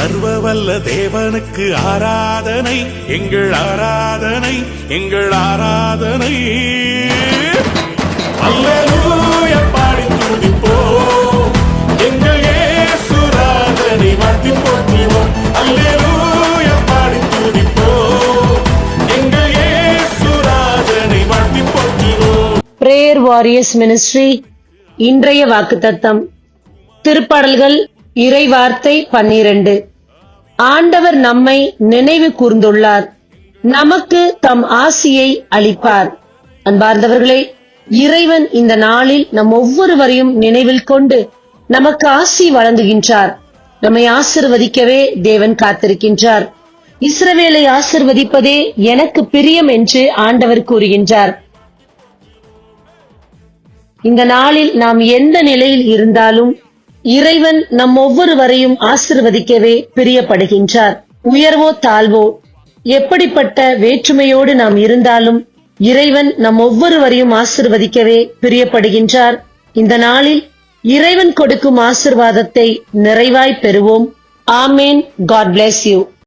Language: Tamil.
சர்வவல்ல தேவனுக்கு ஆராதனை எங்கள் ஆராதனை எங்கள் ஆராதனை. அல்லேலூயா பாடி துதிப்போம். எங்கள் இயேசுராஜனை வாழ்த்தி போற்றிவோம். அல்லேலூயா பாடி துதிப்போம். எங்கள் இயேசுராஜனை வாழ்த்தி போற்றிவோம். பிரேயர் வாரியர்ஸ் மினிஸ்ட்ரி இன்றைய வாக்குத்தத்தம். திருப்பாடல்கள் இறை வார்த்தை பன்னிரண்டு. ஆண்டவர் நம்மை நினைவு கூர்ந்துள்ளார். நமக்கு தம் ஆசியை அளிப்பார். அன்பார்ந்தவர்களே இறைவன் இந்த நாளில் நம் ஒவ்வொருவரையும் நினைவில் கொண்டு நமக்கு ஆசி வழங்குகின்றார். நம்மை ஆசிர்வதிக்கவே தேவன் காத்திருக்கின்றார். இஸ்ரவேலை ஆசிர்வதிப்பதே எனக்கு பிரியம் என்று ஆண்டவர் கூறுகின்றார். இந்த நாளில் நாம் எந்த நிலையில் இருந்தாலும் இறைவன் நம் ஒவ்வொருவரையும் ஆசிர்வதிக்கவே பிரியப்படுகின்றார். உயர்வோ தாழ்வோ எப்படிப்பட்ட வேற்றுமையோடு நாம் இருந்தாலும் இறைவன் நம் ஒவ்வொருவரையும் ஆசிர்வதிக்கவே பிரியப்படுகின்றார். இந்த நாளில் இறைவன் கொடுக்கும் ஆசிர்வாதத்தை நிறைவாய் பெறுவோம். ஆமேன். God bless you